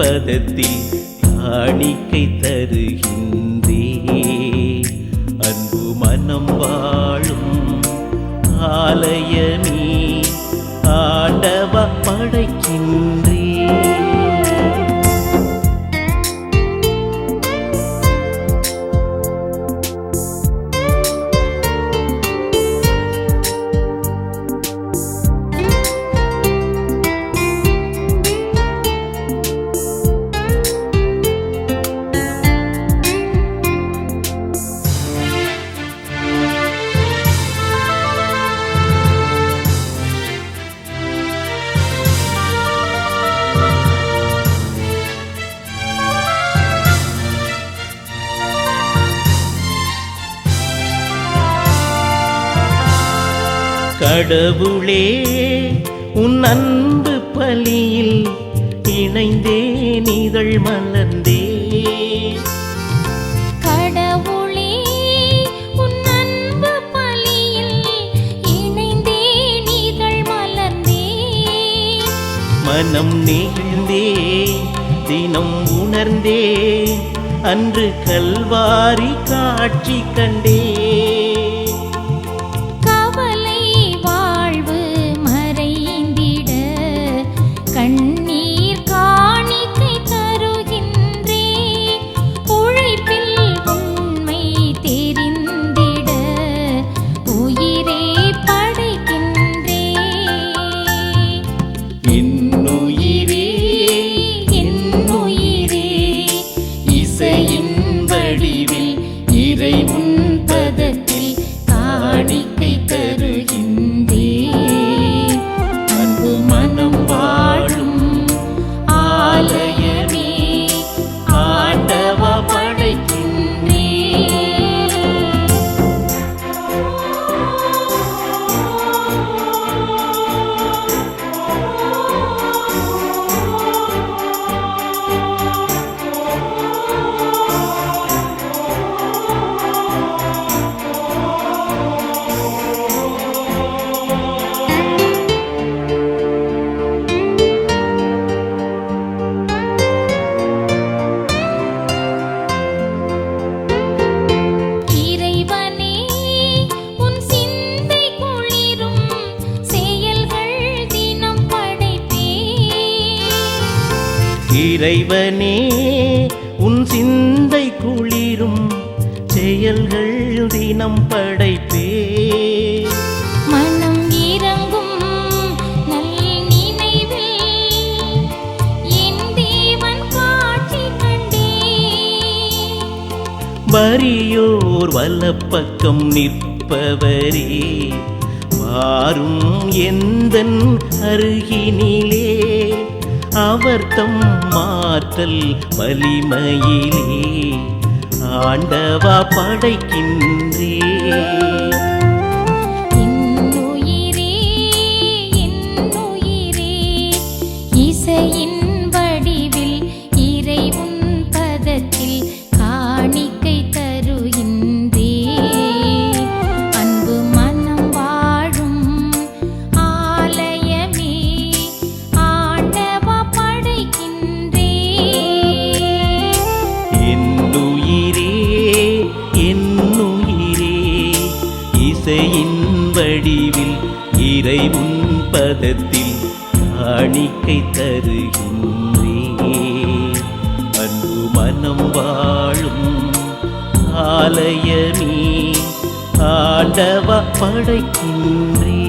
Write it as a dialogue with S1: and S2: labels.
S1: பதத்தில் காணிக்கை தருகின்றே. அன்பு மனம் வாழும் ஆலயமே. கடவுளே உன் அன்பு பலியில் இணைந்தே நிதழ் மலர்ந்தே.
S2: கடவுளே உன் அன்பு பலியில் இணைந்தே நீதழ் மலர்ந்தே.
S1: மனம் நெகிழ்ந்தே தினம் உணர்ந்தே அன்று கல்வாரி காட்சி கண்டே. என்னுயிரே என்னுயிரே. இசையின் வடிவில் இறை உன் பதத்தில் காணிக்கை தரு.
S2: இறைவனே உன் சிந்தை குளிரும் செயல்கள் தினம் படைப்பே.
S1: வறியோர் வலப்பக்கம் நிற்பவரே வாரும் எந்தன் அருகினிலே. அவர்த்தம் மாற்றல் வலிமையிலே. ஆண்டவா படைக்கின்றே.
S2: இறை
S1: உன்பதத்தில் காணிக்கை தருகின்றே. அன்பு மனம் வாழும் ஆலயமே ஆண்டவ படைக்கின்றே.